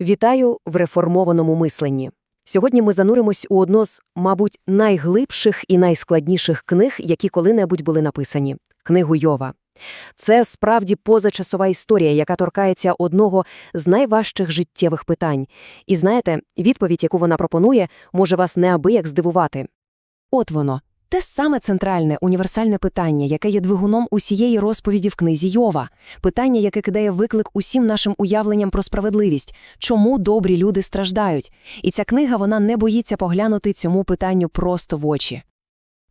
Вітаю в реформованому мисленні. Сьогодні ми зануримось у одну з, мабуть, найглибших і найскладніших книг, які коли-небудь були написані книгу Йова. Це справді позачасова історія, яка торкається одного з найважчих життєвих питань. І знаєте, відповідь, яку вона пропонує, може вас неабияк здивувати. От воно. Те саме центральне універсальне питання, яке є двигуном усієї розповіді в книзі Йова. Питання, яке кидає виклик усім нашим уявленням про справедливість. Чому добрі люди страждають? І ця книга вона не боїться поглянути цьому питанню просто в очі.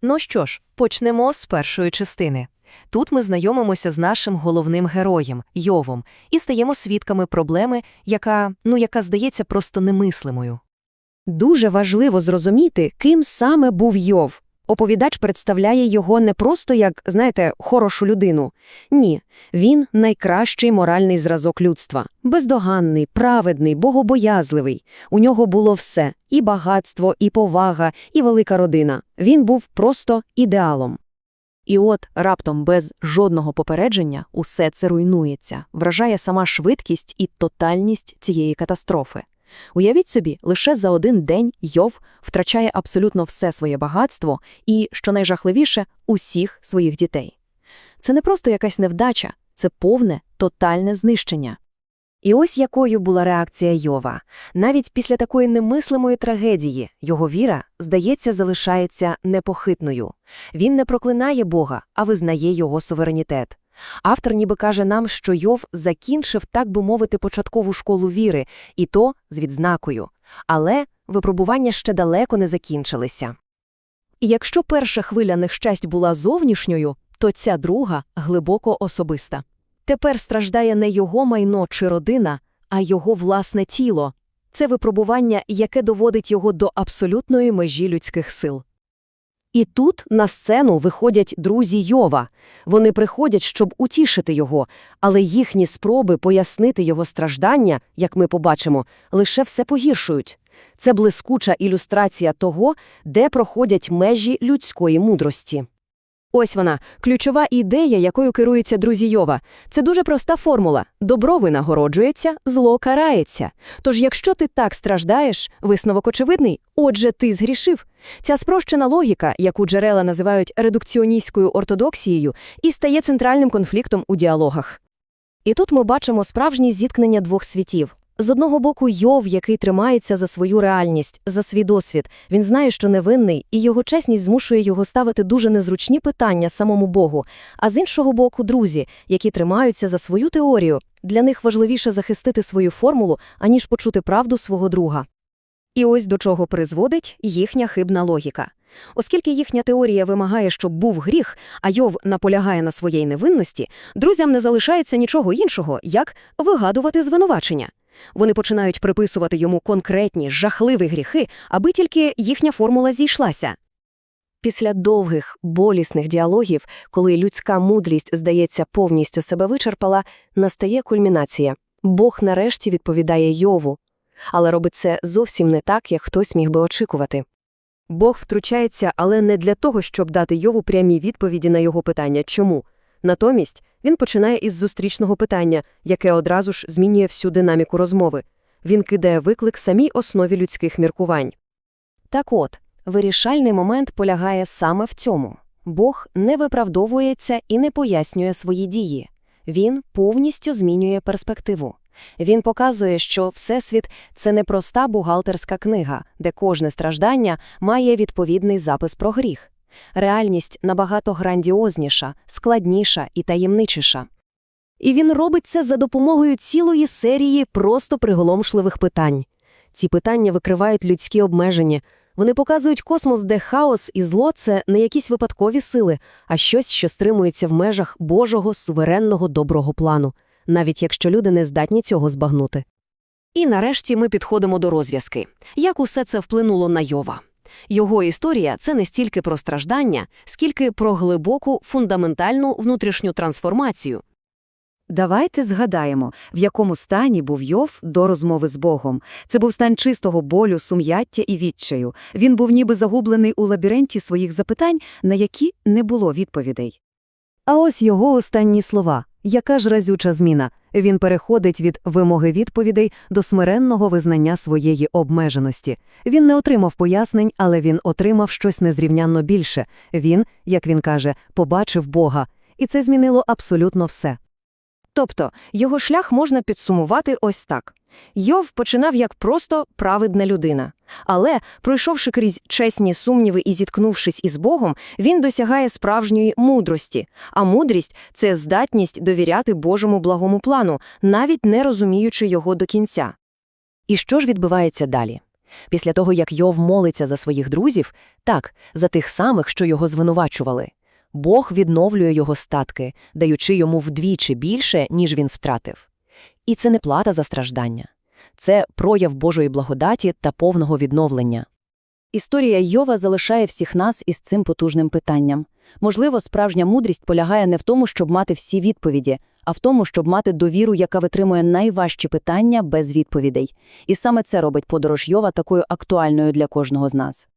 Ну що ж, почнемо з першої частини. Тут ми знайомимося з нашим головним героєм Йовом і стаємо свідками проблеми, яка, ну, яка здається просто немислимою. Дуже важливо зрозуміти, ким саме був Йов. Оповідач представляє його не просто як, знаєте, хорошу людину. Ні, він найкращий моральний зразок людства. Бездоганний, праведний, богобоязливий. У нього було все – і багатство, і повага, і велика родина. Він був просто ідеалом. І от, раптом, без жодного попередження, усе це руйнується, вражає сама швидкість і тотальність цієї катастрофи. Уявіть собі, лише за один день Йов втрачає абсолютно все своє багатство і, що найжахливіше, усіх своїх дітей. Це не просто якась невдача, це повне, тотальне знищення. І ось якою була реакція Йова. Навіть після такої немислимої трагедії його віра, здається, залишається непохитною. Він не проклинає Бога, а визнає його суверенітет. Автор ніби каже нам, що Йов закінчив, так би мовити, початкову школу віри, і то з відзнакою. Але випробування ще далеко не закінчилися. І якщо перша хвиля нещасть була зовнішньою, то ця друга глибоко особиста. Тепер страждає не його майно чи родина, а його власне тіло. Це випробування, яке доводить його до абсолютної межі людських сил. І тут на сцену виходять друзі Йова. Вони приходять, щоб утішити його, але їхні спроби пояснити його страждання, як ми побачимо, лише все погіршують. Це блискуча ілюстрація того, де проходять межі людської мудрості. Ось вона, ключова ідея, якою керуються друзі Йова. Це дуже проста формула. Добро винагороджується, зло карається. Тож якщо ти так страждаєш, висновок очевидний, отже, ти згрішив. Ця спрощена логіка, яку джерела називають редукціоністською ортодоксією, і стає центральним конфліктом у діалогах. І тут ми бачимо справжнє зіткнення двох світів. З одного боку, Йов, який тримається за свою реальність, за свій досвід, він знає, що невинний, і його чесність змушує його ставити дуже незручні питання самому Богу. А з іншого боку, друзі, які тримаються за свою теорію, для них важливіше захистити свою формулу, аніж почути правду свого друга. І ось до чого призводить їхня хибна логіка. Оскільки їхня теорія вимагає, щоб був гріх, а Йов наполягає на своїй невинності, друзям не залишається нічого іншого, як вигадувати звинувачення. Вони починають приписувати йому конкретні, жахливі гріхи, аби тільки їхня формула зійшлася. Після довгих, болісних діалогів, коли людська мудрість, здається, повністю себе вичерпала, настає кульмінація. Бог нарешті відповідає Йову. Але робить це зовсім не так, як хтось міг би очікувати. Бог втручається, але не для того, щоб дати Йову прямі відповіді на його питання чому. Натомість він починає із зустрічного питання, яке одразу ж змінює всю динаміку розмови. Він кидає виклик самій основі людських міркувань. Так от, вирішальний момент полягає саме в цьому. Бог не виправдовується і не пояснює свої дії. Він повністю змінює перспективу. Він показує, що Всесвіт це не проста бухгалтерська книга, де кожне страждання має відповідний запис про гріх. Реальність набагато грандіозніша, складніша і таємничіша. І він робить це за допомогою цілої серії просто приголомшливих питань. Ці питання викривають людські обмеження. Вони показують космос, де хаос і зло це не якісь випадкові сили, а щось, що стримується в межах Божого суверенного доброго плану, навіть якщо люди не здатні цього збагнути. І нарешті ми підходимо до розв'язки. Як усе це вплинуло на Йова? Його історія це не стільки про страждання, скільки про глибоку, фундаментальну внутрішню трансформацію. Давайте згадаємо, в якому стані був Йов до розмови з Богом. Це був стан чистого болю, сум'яття і відчаю. Він був ніби загублений у лабіринті своїх запитань, на які не було відповідей. А ось його останні слова. Яка ж разюча зміна? Він переходить від вимоги відповідей до смиренного визнання своєї обмеженості. Він не отримав пояснень, але він отримав щось незрівнянно більше. Він, як він каже, побачив Бога. І це змінило абсолютно все. Тобто, його шлях можна підсумувати ось так. Йов починав як просто праведна людина. Але, пройшовши крізь чесні сумніви і зіткнувшись із Богом, він досягає справжньої мудрості. А мудрість – це здатність довіряти Божому благому плану, навіть не розуміючи його до кінця. І що ж відбувається далі? Після того, як Йов молиться за своїх друзів, так, за тих самих, що його звинувачували, Бог відновлює його статки, даючи йому вдвічі більше, ніж він втратив. І це не плата за страждання. Це прояв Божої благодаті та повного відновлення. Історія Йова залишає всіх нас із цим потужним питанням. Можливо, справжня мудрість полягає не в тому, щоб мати всі відповіді, а в тому, щоб мати довіру, яка витримує найважчі питання без відповідей. І саме це робить подорож Йова такою актуальною для кожного з нас.